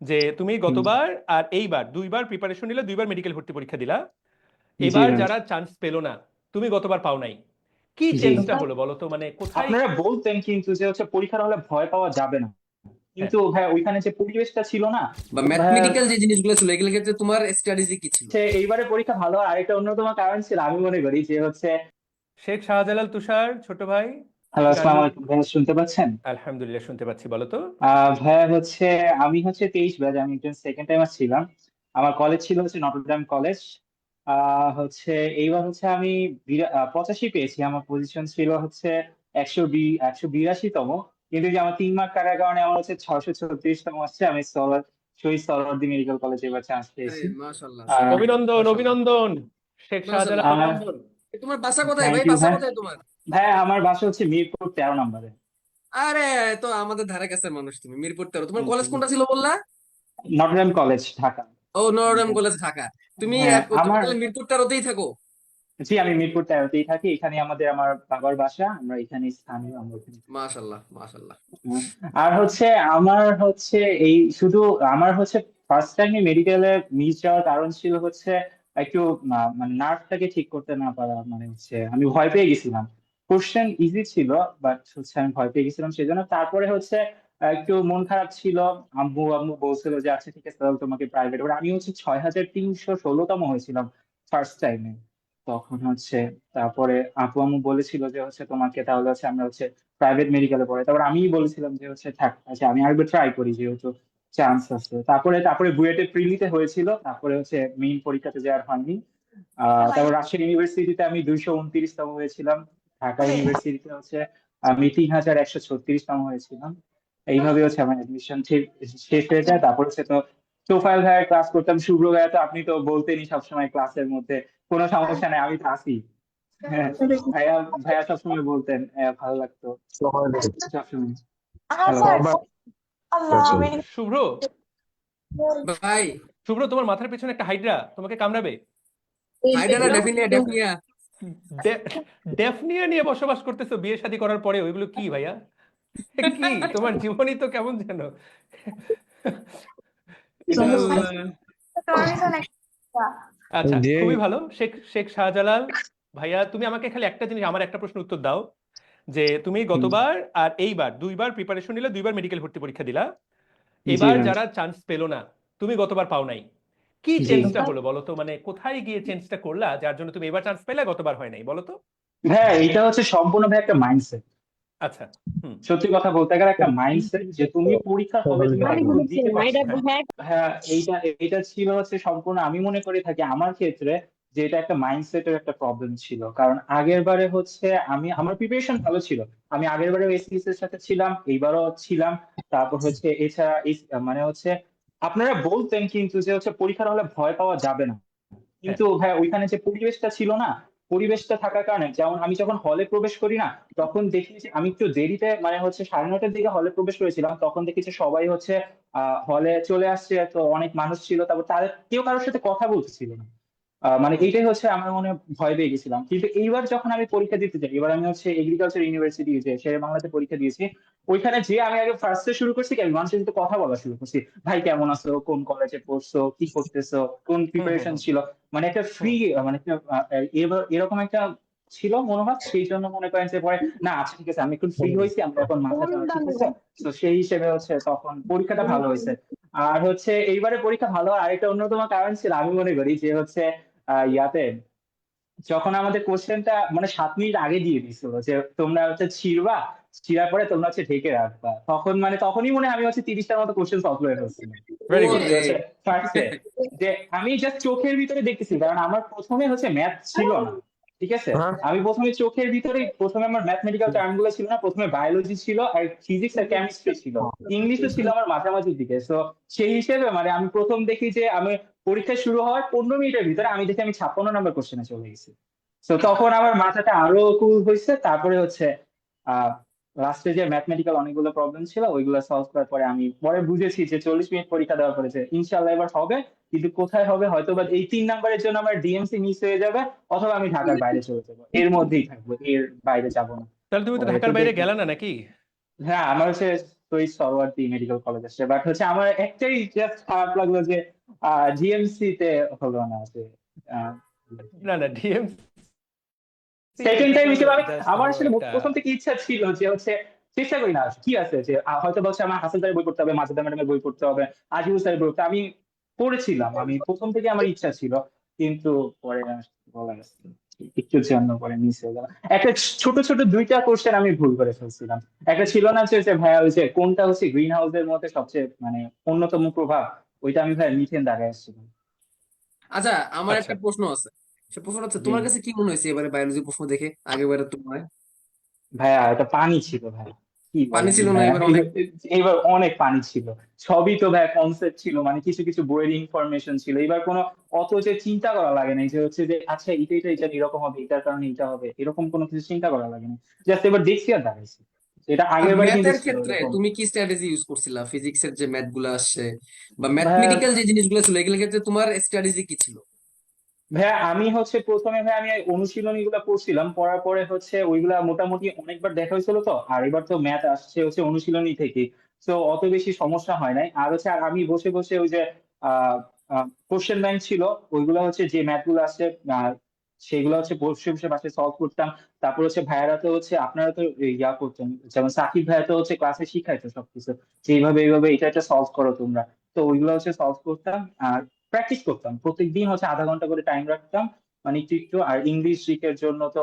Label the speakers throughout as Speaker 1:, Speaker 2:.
Speaker 1: যে তুমি গতবার আর এইবার দুইবার প্রিপারেশন নিলে দুইবার মেডিকেল ভর্তি পরীক্ষা দিলা। এবার যারা চান্স পেল না তুমি গতবার পাও নাই। কি চেঞ্জটা হলো বলো তো? মানে কোথায়
Speaker 2: আপনারা বলতেন কিন্তু যে হচ্ছে পরীক্ষার হলে ভয় পাওয়া যাবে না। কিন্তু হ্যাঁ ওইখানে যে পরিবেশটা ছিল না
Speaker 3: বা ম্যাথমেটিক্যাল যে জিনিসগুলো ছিল এগুলো ক্ষেত্রে তোমার স্ট্র্যাটেজি কি ছিল?
Speaker 2: এইবারে পরীক্ষা ভালো হওয়ার আরেকটা অন্যতম কারণ ছিল আমি মনে করি যে হচ্ছে
Speaker 1: শেখ শাহজালাল তুষার ছোট ভাই
Speaker 2: হ্যালো আসসালামু আলাইকুম ভাইয়া শুনতে পাচ্ছেন?
Speaker 1: আলহামদুলিল্লাহ শুনতে পাচ্ছি। বলো তো।
Speaker 2: আহ ভাইয়া হচ্ছে আমি হচ্ছে তেইশ ব্যাচ আমি একজন সেকেন্ড টাইমার ছিলাম। আমার কলেজ ছিল হচ্ছে নটরডেম কলেজ আহ হচ্ছে এইবার হচ্ছে আমি বিরা- আহ, পঁচাশি পেয়েছি। আমার পজিশন ছিল হচ্ছে একশো বি একশো বিরাশিতম। কিন্তু যে আমার তিন মার্ক কাটার কারণে আমার হচ্ছে ছশো ছত্রিশতম আসছে। আমি সলার শহীদ সরওয়ার্দী মেডিকেল কলেজে এবার চান্স
Speaker 3: আরে
Speaker 2: পেয়েছি
Speaker 3: মাশাআল্লাহ।
Speaker 2: আহ,
Speaker 1: অভিনন্দন
Speaker 3: মাশাআল্লাহ
Speaker 1: অভিনন্দন। শেখ শাহজালাল।
Speaker 2: আহ,
Speaker 1: অভিনন্দন
Speaker 3: এ, তোমার বাসা কোথায়? ভাই
Speaker 2: ইউ
Speaker 3: বাসা
Speaker 2: ভাই
Speaker 3: কোথায় তোমার?
Speaker 2: ভাইয়া আমার বাসা হচ্ছে মিরপুর তেরো নম্বরে।
Speaker 3: আরে তো আমাদের ধারে কাছের মানুষ তুমি মিরপুর তেরো। তোমার কলেজ কোনটা ছিল বললা?
Speaker 2: Notre Dame college Dhaka.
Speaker 3: ও নরডেম কলেজ ঢাকা। তুমি
Speaker 2: হ্যাঁ
Speaker 3: তুমি
Speaker 2: আমার
Speaker 3: তাহলে মিরপুর তেরোতেই থাকো?
Speaker 2: জি আমি মিরপুর তেরোতেই থাকি। এখানে আমাদের আমার বাবার বাসা আমরা এখানে স্থানীয় আমরা এখানে
Speaker 3: মাশাআল্লাহ মাশাআল্লাহ
Speaker 2: আর হচ্ছে আমার হচ্ছে এই শুধু আমার হচ্ছে ফার্স্ট টাইমে মেডিকেলে মিস যাওয়ার কারণ ছিল হচ্ছে একটু আহ, মানে নার্ভটাকে ঠিক করতে না পারা মানে হচ্ছে আমি ভয় পেয়ে গেছিলাম। কোশ্চেন ইজি ছিল বাট হচ্ছে আমি ভয় পেয়ে গেছিলাম সেই জন্য তারপরে হচ্ছে একটু মন খারাপ ছিল। আম্মু আম্মু বলছিল যে আচ্ছা ঠিক আছে তাহলে তোমাকে প্রাইভেট এবার আমি হচ্ছে ছয় হাজার তিনশো ষোলোতম হয়েছিলাম ফার্স্ট টাইমে তখন হচ্ছে তারপরে আপু আম্মু বলেছিল যে হচ্ছে তোমাকে তাহলে হচ্ছে আমরা হচ্ছে প্রাইভেট মেডিকেলে পড়ে তারপর আমিই বলেছিলাম যে হচ্ছে থাক আচ্ছা আমি আরেকবার ট্রাই করি যেহেতু চান্স আছে। তারপরে তারপরে বুয়েটে প্রিলিতে হয়েছিল তারপরে হচ্ছে মেইন পরীক্ষাতে যাওয়ার হয়নি। আহ তারপর রাজশাহী ইউনিভার্সিটিতে আমি দুইশো উনত্রিশতম হয়েছিলাম। ঢাকা ইউনিভার্সিটিতে হচ্ছে আমি তিন হাজার একশো ছত্রিশ ছত্রিশতম হয়েছিলাম। এইভাবে হচ্ছে আমার এডমিশন শেষ হয়ে যায়। তারপর হচ্ছে তো তোফায়েল ভাইয়ের ক্লাস করতাম। শুভ্র ভাইয়া তো আপনি তো বলতেনই সবসময় ক্লাসের মধ্যে কোনো সমস্যা নেই আমি তো আছি। হ্যাঁ ভাইয়া ভাইয়া সবসময় বলতেন আহ, ভালো লাগতো। সবসময়।
Speaker 4: আমি
Speaker 1: শুভ্র?
Speaker 3: ভাই।
Speaker 1: শুভ্র তোমার মাথার পেছনে একটা হাইড্রা তোমাকে কামড়াবে?
Speaker 3: হাইডারা ডেফিনিয়া ডেফিনিয়া?
Speaker 1: ডেফনিয়া নিয়ে বসবাস করতেছো বিয়ে শাদী করার পরে। ওইগুলো কি ভাইয়া? কি? তোমার জীবনই তো কেমন যেন। আচ্ছা
Speaker 5: যে
Speaker 1: খুবই ভালো। শেখ শেখ শাহজালাল ভাইয়া তুমি আমাকে খালি একটা জিনিস আমার একটা প্রশ্ন উত্তর দাও। যে তুমি গতবার আর এইবার দুইবার প্রিপারেশন নিলে দুইবার মেডিকেল ভর্তি পরীক্ষা দিলা। এবার যারা চান্স পেল না তুমি গতবার পাও নাই। কি চেঞ্জটা হলো বলো তো মানে কোথায় গিয়ে চেঞ্জটা করলা যার জন্য তুমি এবার চান্স পেলে গতবার হয় নাই বলো তো
Speaker 2: হ্যাঁ এটা হচ্ছে সম্পূর্ণ ভাই একটা মাইন্ডসেট
Speaker 1: আচ্ছা
Speaker 2: সত্যি কথা বলতে গেলে একটা মাইন্ডসেট যে তুমি পরীক্ষার হলে তুমি
Speaker 1: হ্যাঁ,
Speaker 2: একদম দিতে পারছ না। হ্যাঁ। এইটা এইটা ছিল হচ্ছে সম্পূর্ণ আমি মনে করে থাকি আমার ক্ষেত্রে যে এটা একটা মাইন্ডসেটের একটা প্রবলেম ছিল। কারণ আগের বারে হচ্ছে আমি আমার প্রিপারেশন ভালো ছিল। আমি আগের বারে এসএসসি এর সাথে ছিলাম এইবারও ছিলাম। তারপর হচ্ছে এছাড়া মানে হচ্ছে আপনারা বলতেন কিন্তু যে হচ্ছে পরীক্ষার হলে ভয় পাওয়া যাবে না। কিন্তু হ্যাঁ। ওইখানে যে পরিবেশটা ছিল না পরিবেশটা থাকার কারণে যেমন আমি যখন হলে প্রবেশ করি না তখন দেখি যে আমি একটু দেরিতে মানে হচ্ছে সাড়ে নটার দিকে হলে প্রবেশ করেছিলাম তখন দেখি যে সবাই হচ্ছে আহ হলে চলে আসছে তো অনেক মানুষ ছিল তারপর তাদের কেউ কারোর সাথে কথা বলতেছিল না। মানে এইটাই হচ্ছে আমার মনে ভয় পেয়ে গেছিলাম। কিন্তু এইবার যখন আমি পরীক্ষা দিতে যাই এবার আমি হচ্ছে এগ্রিকালচার ইউনিভার্সিটি যে শেরে বাংলাতে পরীক্ষা দিয়েছি ওইখানে যে আমি আগে ফার্স্টে শুরু করছি কি আমি মানুষের সাথে কথা বলা শুরু করছি। ভাই কেমন আছো? কোন কলেজে পড়ছো? কি করতেছো? কোন প্রিপারেশন ছিল? মানে একটা ফ্রি মানে একটা এরকম একটা ছিল মনোভাব সেই জন্য মনে করেন যে পরে না আচ্ছা ঠিক আছে আমি একটু ফ্রি হয়েছি আমরা এখন মাথা ঠিক আছে? তো সেই হিসেবে হচ্ছে তখন পরীক্ষাটা ভালো হয়েছে। আর হচ্ছে এইবারে পরীক্ষা ভালো আরেকটা অন্যতম কারণ ছিল আমি মনে করি যে হচ্ছে ইয়াতে যখন আমাদের কোশ্চেনটা মানে সাত মিনিট আগে দিয়ে দিছিল যে তোমরা হচ্ছে ছিড়বা ছিড়ার পরে তোমরা হচ্ছে ঢেকে রাখবা। তখন মানে তখনই মনে আমি হচ্ছে তিরিশটার মতো কোশ্চেন সলভ করে ফেলছিলাম। যে আমি জাস্ট চোখের ভিতরে দেখতেছি কারণ আমার প্রথমে হচ্ছে ম্যাথ ছিল না। ঠিক আছে? আমি প্রথমে চোখের ভিতরে প্রথমে আমার ম্যাথমেটিক্যাল টার্মগুলো ছিল না প্রথমে বায়োলজি ছিল আর ফিজিক্স আর কেমিস্ট্রি ছিল। ইংলিশও ছিল আমার মাঝামাঝির দিকে। তো সেই হিসেবে মানে আমি প্রথম দেখি যে আমি পরীক্ষা শুরু হওয়ার পনেরো মিনিটের ভিতরে আমি দেখি আমি ছাপ্পান্ন নম্বর কোশ্চেনে চলে গেছি। তো তখন আমার মাথাটা আরও কুল হয়েছে তারপরে হচ্ছে লাস্টে যে ম্যাথমেটিক্যাল অনেকগুলো প্রবলেম ছিল ওইগুলো সলভ করার পরে আমি পরে বুঝেছি যে চল্লিশ মিনিট পরীক্ষা দেওয়ার পরে যে ইনশাল্লাহ এবার হবে কিন্তু কোথায় হবে হয়তো বা এই তিন নাম্বারের জন্য আমার ডিএমসি মিস হয়ে যাবে অথবা আমি ঢাকার বাইরে চলে যাব। এর মধ্যেই থাকব এর বাইরে যাব না।
Speaker 1: তাহলে তুমি তো ঢাকার বাইরে। গেলা না নাকি?
Speaker 2: হ্যাঁ আমার হচ্ছে তৈরি সরওয়ার্দী মেডিকেল কলেজ আসছে বাট হচ্ছে আমার একটাই জাস্ট খারাপ লাগল যে জিএমসি তে হলো না যে
Speaker 1: না না ডিএমসি
Speaker 2: সেকেন্ড টাইম হিসেবে আমি আমার আসলে প্রথম থেকে ইচ্ছা ছিল যে হচ্ছে চেষ্টা করি না কি আছে যে হয়তো বলছে আমার হাসান স্যারের বই পড়তে হবে মাজেদা ম্যাডামের বই পড়তে হবে আজিবুল স্যারের বই পড়তে আমি পড়েছিলাম আমি প্রথম থেকে আমার ইচ্ছা ছিল কিন্তু পরে বলা গেছে না। একটুর জন্য করে মিস হয়ে গেল একটা ছোট ছোট দুইটা কোশ্চেন আমি ভুল করে ফেলছিলাম। একটা ছিল না যে ভাইয়া যে কোনটা হচ্ছে গ্রিন হাউসের মধ্যে সবচেয়ে মানে অন্যতম প্রভাব? ওইটা আমি ভাই মিথেন দাঁড়ায় আসছিলাম।
Speaker 3: আচ্ছা আমার
Speaker 1: আচ্ছা।
Speaker 3: একটা প্রশ্ন আছে। সে প্রশ্ন হচ্ছে তোমার কাছে কি মনে হয়েছে এবারে বায়োলজি প্রশ্ন দেখে আগের তোমার?
Speaker 2: ভাইয়া এটা পানি ছিল ভাই কি
Speaker 3: পানি ছিল না,
Speaker 2: ভাইয়া?
Speaker 3: এবার অনেক?
Speaker 2: এবার অনেক পানি ছিল সবই তো ভাই কনসেপ্ট ছিল মানে কিছু কিছু বইয়ের ইনফরমেশন ছিল এবার কোনো অত যে চিন্তা করা লাগে না যে হচ্ছে যে আচ্ছা এটা এটা এটা এরকম হবে এটার কারণে এটা হবে এরকম কোনো কিছু চিন্তা করা লাগে না জাস্ট এবার দেখছি আর দাঁড়াইছি এটা আগের বার
Speaker 3: ম্যাথের ক্ষেত্রে। তুমি কি স্ট্র্যাটেজি ইউজ করছিলা ফিজিক্সের যে ম্যাথগুলো আসছে বা ম্যাথমেটিক্যাল যে জিনিসগুলো ছিল এগুলোর ক্ষেত্রে তোমার স্ট্র্যাটেজি কি ছিল
Speaker 2: ভাইয়া, আমি হচ্ছে প্রথমে ভাই আমি অনুশীলনী গুলা পড়ছিলাম, পড়ার পরে হচ্ছে ওইগুলা মোটামুটি অনেকবার দেখা হয়েছিল তো, আর এবার তো ম্যাথ আসছে হচ্ছে অনুশীলনী থেকে তো অত বেশি সমস্যা হয় নাই। আর হচ্ছে আর আমি বসে বসে ওই যে কোশ্চেন ব্যাংক ছিল, ওইগুলো হচ্ছে যে ম্যাথগুলো আসছে সেগুলো হচ্ছে বসে বসে বাসায় সলভ করতাম। তারপর হচ্ছে ভাইয়ারা তো হচ্ছে আপনারা তো ইয়া করতেন, যেমন সাকিব ভাইয়া তো হচ্ছে ক্লাসে শিখাইতো সবকিছু, যে এইভাবে এইভাবে এটা এটা সলভ করো তোমরা, তো ওইগুলো হচ্ছে সলভ করতাম। আর প্র্যাকটিস করতাম। প্রত্যেকদিন হচ্ছে আধা ঘণ্টা করে টাইম রাখতাম। মানে একটু একটু আর ইংলিশ শিখের জন্য তো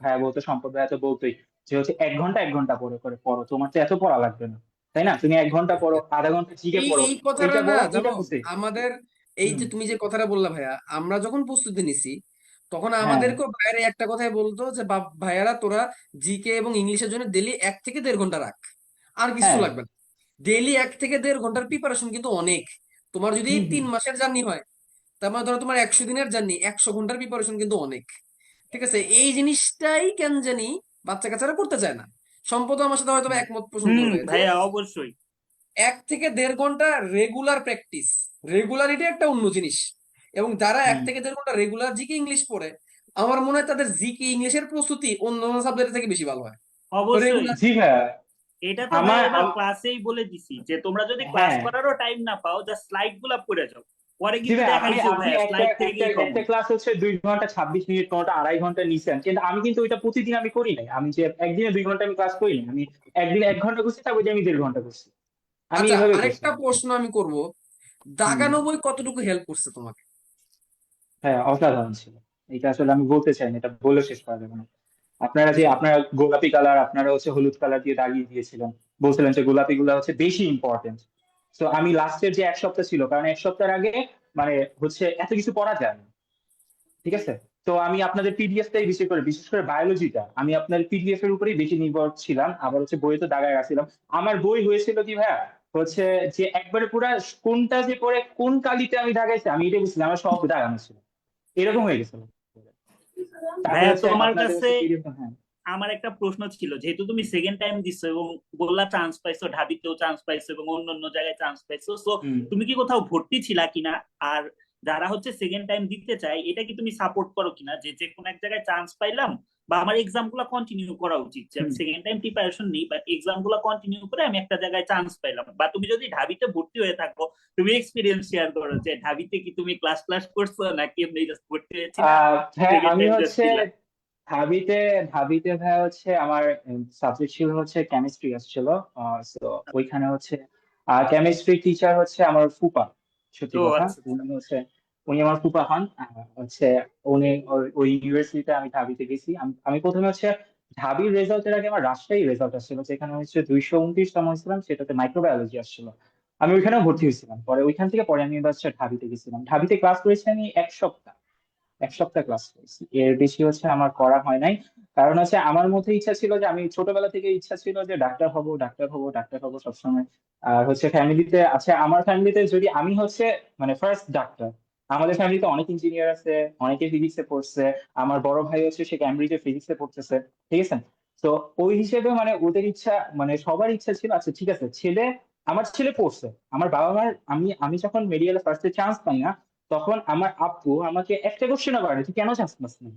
Speaker 2: ভাইয়া বলতো সম্পদ ভাইয়া তো বলতোই যে হচ্ছে এক ঘণ্টা এক ঘণ্টা পরে করে পড়ো। তোমার তো এত পড়া লাগবে না তাই না? তুমি এক ঘণ্টা পড়ো আধা ঘণ্টা জিকে পড়ো।
Speaker 3: এই কথাটা না জানো আমাদের এই যে তুমি যে কথাটা বললা ভাইয়া আমরা যখন প্রস্তুতি নিছি তখন
Speaker 2: হ্যাঁ।
Speaker 3: আমাদেরকেও বাইরে একটা কথাই বলতো যে ভাইয়ারা তোরা জিকে এবং ইংলিশের জন্য ডেলি এক থেকে দেড় ঘণ্টা রাখ। আর কিছু
Speaker 2: হ্যাঁ।
Speaker 3: লাগবে না। ডেলি এক থেকে দেড় ঘণ্টার প্রিপারেশন কিন্তু অনেক। তোমার যদি। তিন মাসের জার্নি হয় তার মানে ধরো তোমার একশো দিনের জার্নি একশো ঘণ্টার প্রিপারেশন কিন্তু অনেক। ঠিক আছে? এই জিনিসটাই কেন জানি বাচ্চা কাচ্চারা করতে চায় না। সম্পদ আমার সাথে হয়তো একমত পোষণ
Speaker 5: ভাইয়া অবশ্যই।
Speaker 3: এক থেকে দেড় ঘণ্টা রেগুলার প্র্যাকটিস রেগুলারিটি একটা অন্য জিনিস। এবং যারা এক থেকে দেড় ঘণ্টা রেগুলার জিকে ইংলিশ পড়ে আমার মনে হয় তাদের জিকে ইংলিশের প্রস্তুতি অন্য সাবজেক্টের থেকে বেশি ভালো হয়।
Speaker 5: অবশ্যই।
Speaker 2: জি ভাইয়া।
Speaker 5: এটা তো
Speaker 2: আম-
Speaker 5: ক্লাসেই বলে দিছি যে তোমরা যদি ক্লাস
Speaker 2: হ্যাঁ।
Speaker 5: করারও টাইম না পাও জাস্ট স্লাইডগুলা পড়ে যাও। পরে কিন্তু
Speaker 2: একটা
Speaker 5: স্লাইড
Speaker 2: একটা একটা ক্লাস হচ্ছে দুই ঘণ্টা ছাব্বিশ মিনিট কোনটা আড়াই ঘণ্টা নিছেন কিন্তু আমি কিন্তু ওইটা প্রতিদিন আমি করি নাই। আমি যে একদিনে দুই ঘণ্টা আমি ক্লাস করি নাই। আমি একদিনে এক ঘণ্টা করছি তারপর যে আমি দেড় ঘণ্টা করছি। আমি
Speaker 3: আচ্ছা
Speaker 2: এইভাবে
Speaker 3: আরেকটা প্রশ্ন আমি করব। দাগানো বই কতটুকু হেল্প করছে তোমাকে?
Speaker 2: হ্যাঁ অসাধারণ ছিল। এটা আসলে আমি বলতে চাই না এটা বলে শেষ করা যাবে না। আপনারা যে আপনারা গোলাপি কালার আপনারা হচ্ছে হলুদ কালার দিয়ে দাগিয়ে দিয়েছিলেন। বলছিলেন যে গোলাপি গুলা হচ্ছে বেশি ইম্পর্টেন্ট তো আমি লাস্টের যে এক সপ্তাহ ছিল, কারণ এক সপ্তাহের আগে মানে হচ্ছে এত কিছু পড়া যায় না। ঠিক আছে? তো আমি আপনাদের পিডিএফটাই বেশি করে, বিশেষ করে বায়োলজিটা আমি আপনার পিডিএফ এর উপরেই বেশি নির্ভর ছিলাম। আবার হচ্ছে বইয়ে তো দাগায় গেছিলাম আমার বই হয়েছিল কি ভাইয়া? হচ্ছে যে একবারে পুরা কোনটা যে পরে কোন কালিতে আমি দাগাইছি, আমি এটা বুঝছিলাম, আমার সব দাগানো ছিল। এরকম হয়ে গেছিল।
Speaker 5: ভাইয়া, তোমার কাছে-
Speaker 2: হ্যাঁ।
Speaker 5: আমার একটা প্রশ্ন ছিল যেহেতু তুমি সেকেন্ড টাইম দিছো এবং বললা চান্স পাইছো ঢাবিতেও চান্স পাইছো এবং অন্য অন্য জায়গায় চান্স পাইছো সো তুমি কি কোথাও ভর্তি ছিলা কিনা? আর যারা হচ্ছে সেকেন্ড টাইম দিতে চায় এটা কি তুমি সাপোর্ট করো কিনা? যে যে কোনো এক জায়গায় চান্স পাইলাম বা আমার এক্সামগুলা কন্টিনিউ করা উচিত যে আমি সেকেন্ড টাইম প্রিপারেশন নিই বা এক্সামগুলা কন্টিনিউ করে আমি একটা জায়গায় চান্স পাইলাম বা তুমি যদি ঢাবিতে ভর্তি হয়ে থাকো তুমি এক্সপিরিয়েন্স শেয়ার করো যে ঢাবিতে কি তুমি ক্লাস ক্লাস করছ নাকি এমনি জাস্ট ভর্তি হয়েছিল
Speaker 2: হ্যাঁ আমি হচ্ছে
Speaker 5: দিলাম।
Speaker 2: ঢাবিতে ঢাবিতে ভাই হচ্ছে আমার সাবজেক্ট ছিল হচ্ছে কেমিস্ট্রি আসছিল তো ওইখানে হচ্ছে কেমিস্ট্রি টিচার হচ্ছে আমার ফুপা সত্যি কথা
Speaker 5: আচ্ছা।
Speaker 2: উনি হচ্ছে উনি আমার ফুপা হন। হচ্ছে উনি ওই- ইউনিভার্সিটিতে আমি ঢাবিতে গেছি। আমি প্রথমে হচ্ছে ঢাবির রেজাল্টের আগে আমার রাজশাহী রেজাল্ট আসছিল, যেখানে হচ্ছে দুইশো উনত্রিশ উনত্রিশতম হয়েছিলাম, সেটাতে মাইক্রোবায়োলজি আসছিল। আমি ওইখানে ভর্তি হয়েছিলাম। পরে ওইখান থেকে পরে আমি হচ্ছে ঢাবিতে গেছিলাম। ঢাবিতে ক্লাস করেছি আমি এক সপ্তাহ। এক সপ্তাহ ক্লাস করেছি। এর বেশি হচ্ছে আমার করা হয় নাই। কারণ হচ্ছে আমার মধ্যে ইচ্ছা ছিল যে, আমি ছোটবেলা থেকে ইচ্ছা ছিল যে, ডাক্তার হব ডাক্তার হব ডাক্তার হব সবসময়। আর হচ্ছে ফ্যামিলিতে আছে আমার ফ্যামিলিতে যদি আমি হচ্ছে মানে ফার্স্ট ডাক্তার আমাদের ফ্যামিলিতে অনেক ইঞ্জিনিয়ার আছে, অনেকে ফিজিক্সে পড়ছে, আমার বড় ভাই হচ্ছে সে ক্যামব্রিজে ফিজিক্সে পড়তেছে, ঠিক আছে? তো ওই হিসেবে মানে ওদের ইচ্ছা মানে সবার ইচ্ছা ছিল আচ্ছা ঠিক আছে, ছেলে, আমার ছেলে পড়ছে, আমার বাবা মার আমি আমি যখন মেডিকেলে ফার্স্টে চান্স পাই না, তখন আমার আপু আমাকে একটা কোশ্চেনও করে তুই কেন চান্স পাস না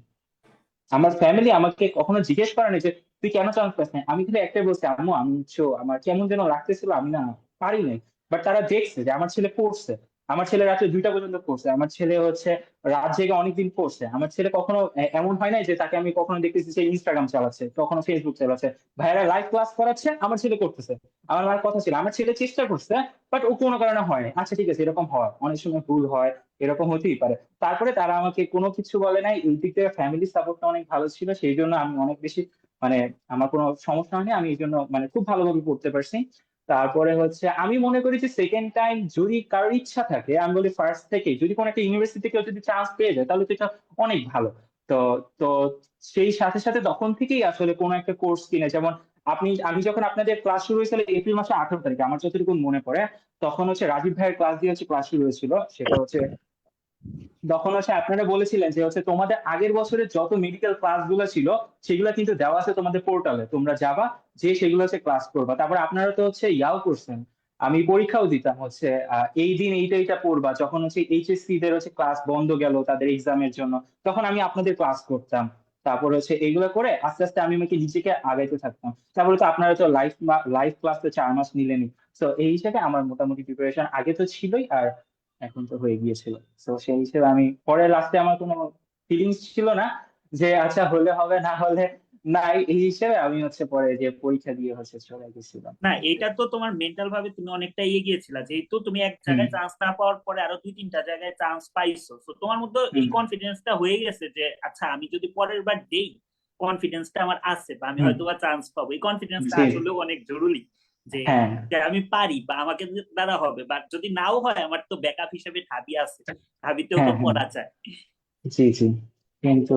Speaker 2: আমার ফ্যামিলি আমাকে কখনো জিজ্ঞেস করেনি যে, তুই কেন চান্স পাস না আমি খালি একটাই বলছি, আম্মু, আমি আমার কেমন যেন লাগতেছিল, আমি না পারি নাই। বাট তারা দেখছে যে আমার ছেলে পড়ছে। আমার ছেলে রাত্রে দুইটা পর্যন্ত পড়ছে। আমার ছেলে হচ্ছে রাত জেগে অনেকদিন পড়ছে। আমার ছেলে কখনো এমন হয় না যে তাকে আমি কখনো দেখতেছি যে ইনস্টাগ্রাম চালাচ্ছে, কখনো ফেসবুক চালাচ্ছে। ভাইয়ারা লাইভ ক্লাস করাচ্ছে, আমার ছেলে করতেছে। আমার মার কথা ছিল, আমার ছেলে চেষ্টা করছে বাট ও কোনো কারণে হয় আচ্ছা ঠিক আছে, এরকম হয়। অনেক সময় ভুল হয়, এরকম হতেই পারে। তারপরে তারা আমাকে কোনো কিছু বলে নাই। এই দিক থেকে ফ্যামিলি সাপোর্টটা অনেক ভালো ছিল, সেই জন্য আমি অনেক বেশি মানে আমার কোনো সমস্যা হয়নি। আমি এই জন্য মানে খুব ভালোভাবে পড়তে পারছি। তারপরে হচ্ছে আমি মনে করি যে সেকেন্ড টাইম যদি কারোর ইচ্ছা থাকে, আমি বলি ফার্স্ট থেকে যদি কোনো একটা ইউনিভার্সিটি থেকে যদি চান্স পেয়ে যায়, তাহলে তো এটা অনেক ভালো। তো তো সেই সাথে সাথে তখন থেকেই আসলে কোনো একটা কোর্স কিনে, যেমন আপনি, আমি যখন আপনাদের ক্লাস শুরু হয়েছিল এপ্রিল মাসের আঠারো তারিখে, আমার যতটুকু মনে পড়ে, তখন হচ্ছে রাজীব ভাইয়ের ক্লাস দিয়ে হচ্ছে ক্লাস শুরু হয়েছিল, সেটা হচ্ছে তখন হচ্ছে আপনারা বলেছিলেন যে হচ্ছে তোমাদের আগের বছরের যত মেডিকেল ক্লাসগুলো ছিল, সেগুলো কিন্তু দেওয়া আছে তোমাদের পোর্টালে তোমরা যাবা যে সেগুলো হচ্ছে ক্লাস করবা। তারপর আপনারা তো হচ্ছে ইয়াও করছেন। আমি পরীক্ষাও দিতাম হচ্ছে এই দিন এইটা এইটা পড়বা। যখন হচ্ছে এইচএসসি দের হচ্ছে ক্লাস বন্ধ গেল তাদের এক্সামের জন্য, তখন আমি আপনাদের ক্লাস করতাম। তারপর হচ্ছে এইগুলো করে আস্তে আস্তে আমি আমাকে নিজেকে আগাইতে থাকতাম। তারপরে তো আপনারা তো লাইভ লাইভ ক্লাস তো চার মাস নিলেনই। তো এই হিসেবে আমার মোটামুটি প্রিপারেশন আগে তো ছিলই, আর এখন তো হয়ে গিয়েছিল। তো সেই হিসেবে আমি পরে লাস্টে আমার কোনো ফিলিংস ছিল না যে আচ্ছা হলে হবে না হলে নাই। এই হিসেবে আমি হচ্ছে পরে যে পরীক্ষা দিয়ে হচ্ছে চলে গেছিলাম।
Speaker 5: না এটা তো তোমার মেন্টাল ভাবে তুমি অনেকটা এগিয়ে গেছিলা যেহেতু তুমি এক জায়গায় চান্স না পাওয়ার পরে আরও দুই তিনটা জায়গায় চান্স পাইছো। তো তোমার মধ্যে এই। কনফিডেন্সটা হয়ে গেছে যে আচ্ছা আমি যদি পরের বার দেই কনফিডেন্সটা আমার আছে বা আমি হয়তো বা চান্স পাবো। এই কনফিডেন্সটা। আসলে অনেক জরুরি। যে
Speaker 2: হ্যাঁ।
Speaker 5: আমি পারি বা আমাকে দ্বারা হবে বা যদি নাও হয় আমার তো ব্যাকআপ হিসেবে ঢাবি আছে। ঢাবিতেও তো
Speaker 2: হ্যাঁ, হ্যাঁ।
Speaker 5: পড়া যায়।
Speaker 2: জি জি। কিন্তু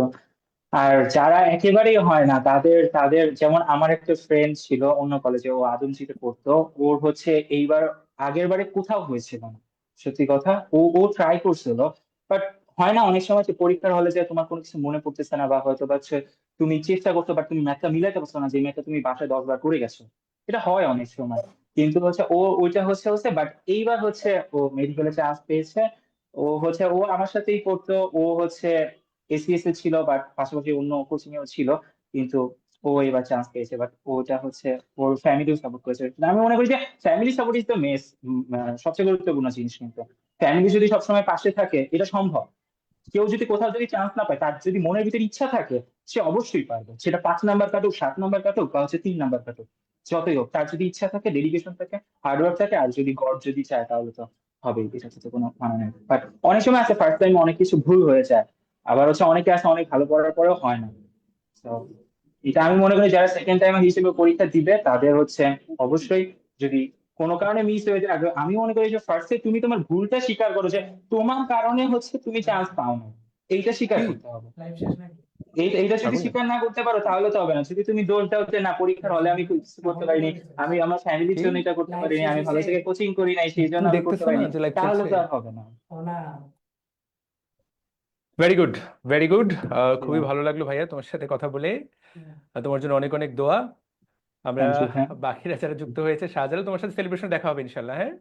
Speaker 2: আর যারা একেবারেই হয় না তাদের তাদের যেমন আমার একটা ফ্রেন্ড ছিল অন্য কলেজে ও আদমজিতে পড়তো ওর হচ্ছে এইবার আগের বারে কোথাও হয়েছিল না সত্যি কথা। ও ও ট্রাই করছিল বাট হয় না অনেক সময় যে পরীক্ষার হলে যে তোমার কোনো কিছু মনে পড়তেছে না বা হয়তো বা হচ্ছে তুমি চেষ্টা করছ বাট তুমি ম্যাথটা মিলাইতে পারছ না যে ম্যাথটা তুমি বাসায় দশ বার করে গেছো। এটা হয় অনেক সময়। কিন্তু হচ্ছে ও, ওইটা হচ্ছে হচ্ছে বাট এইবার হচ্ছে ও মেডিকেলে চান্স পেয়েছে। ও হচ্ছে, ও আমার সাথেই পড়তো, ও হচ্ছে এসিএস এ ছিল বাট পাশাপাশি অন্য কোচিং এও ছিল, কিন্তু ও এবার চান্স পেয়েছে। বাট ওটা হচ্ছে ওর ফ্যামিলিও সাপোর্ট করেছে। আমি মনে করি যে family support is the most সবচেয়ে গুরুত্বপূর্ণ জিনিস কিন্তু। ফ্যামিলি যদি সবসময় পাশে থাকে, এটা সম্ভব। কেউ যদি কোথাও যদি চান্স না পায়, তার যদি মনের ভিতরে ইচ্ছা থাকে, সে অবশ্যই পারবে। সেটা পাঁচ নাম্বার কাটুক, সাত নাম্বার কাটুক, বা হচ্ছে তিন নাম্বার কাটুক। যতই হোক তার যদি ইচ্ছা থাকে ডেডিকেশন থাকে হার্ডওয়ার্ক থাকে আর যদি গড যদি চায় তাহলে তো হবেই এটাতে তো কোনো মানে নেই। বাট অনেক সময় আছে ফার্স্ট টাইম অনেক কিছু ভুল হয়ে যায় আবার হচ্ছে অনেকে আছে অনেক ভালো পড়ার পরেও হয় না। তো এটা আমি মনে করি যারা সেকেন্ড টাইম হিসেবে পরীক্ষা দিবে তাদের হচ্ছে অবশ্যই যদি কোনো কারণে মিস হয়ে যায় আমি মনে করি যে ফার্স্টে তুমি তোমার ভুলটা স্বীকার করো যে তোমার কারণে হচ্ছে তুমি চান্স পাও না এইটা স্বীকার করতে হবে। এইটা যদি। স্বীকার না করতে পারো তাহলে তো হবে না। যদি তুমি দোষ দাও যে না পরীক্ষার হলে আমি কিছু করতে পারিনি আমি আমার ফ্যামিলির জন্য এটা করতে পারিনি আমি ভালো থেকে কোচিং করি নাই সেই জন্য আমি করতে পারিনি তাহলে তো আর হবে না।
Speaker 1: ভেরি গুড ভেরি গুড খুবই ভালো লাগল ভাইয়া তোমার সাথে কথা বলে। তোমার জন্য অনেক অনেক দোয়া। আমরা
Speaker 2: হ্যাঁ।
Speaker 1: বাকিরা যারা যুক্ত হয়েছে শাহজালাল তোমার সাথে সেলিব্রেশন দেখা হবে ইনশাল্লাহ হ্যাঁ?